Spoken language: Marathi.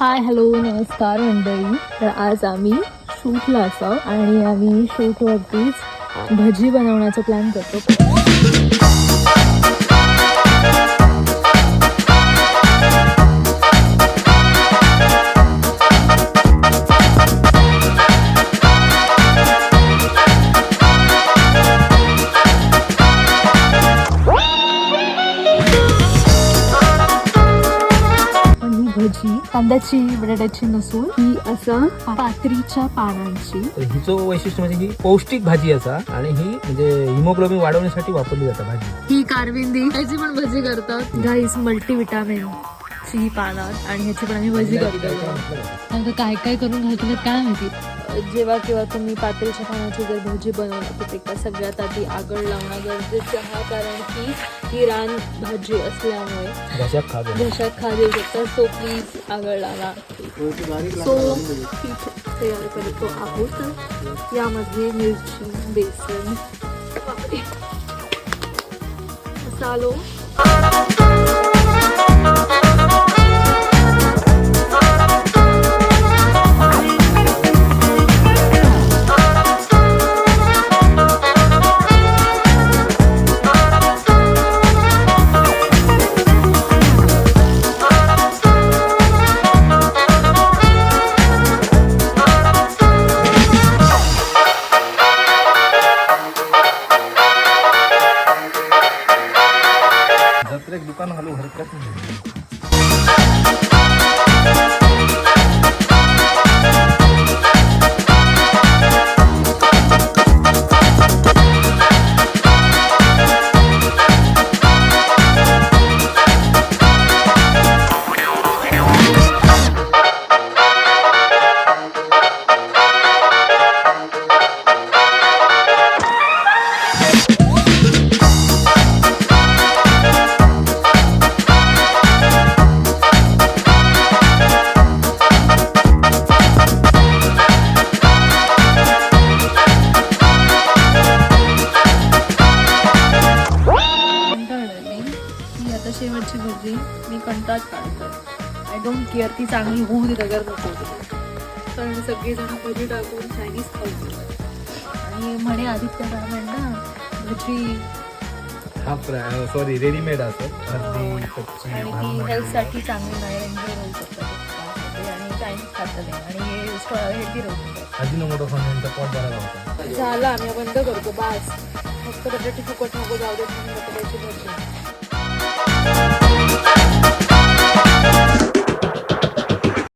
हाय हॅलो नमस्कार मंडळी. तर आज आम्ही शूटला असं आणि आम्ही शूटवरतीच भजी बनवण्याचा प्लॅन करतो. भजी कांद्याची बटाट्याची नसून ही असं पात्रीच्या पानांची. तर हिचं वैशिष्ट्य म्हणजे ही पौष्टिक भाजी असा आणि ही म्हणजे हिमोग्लोबिन वाढवण्यासाठी वापरली जाते भाजी. ही कारविंदी त्याची पण भजी करतात. गाईस मल्टीविटामिन ची ही पानं आणि ह्याची पण आम्ही भजी करतो काय काय करून घालतो काय माहिती? जेव्हा केव्हा तुम्ही पात्रीच्या पानाची जर भजी बनवला तर ते सगळ्यात आधी आगळ लावणं गरजेचं आहे कारण की ही रान भाजी असल्यामुळे घशात खाली येऊ शकतात सो प्लीज आगळ लावा. सो पीठ तयार करतो आहोत. यामध्ये मिरची बेसन. मसालो हरकत नाही. शेवटची भजी मी कंटाळत काढतो आय डोंट केअर ती चांगली होऊ दे अगर नको दे. कारण सगळेजण भजी टाकून चायनीज खाऊ आणि म्हणे आदित्य ना भजी. हा सॉरी रेडीमेड असत आणि ती हेल्थसाठी चांगली नाही एन्जॉय होऊ शकतात त्यामध्ये आणि चायनीज खातं नाही आणि हे हेल्दी राहू शकतात अजिनोमोटो खाण्याचा पोट बरा होता झालं आम्ही बंद करतो. बास. फक्त बटाटी फुकट नको जाऊ दे म्हणून बटाट्याची भजी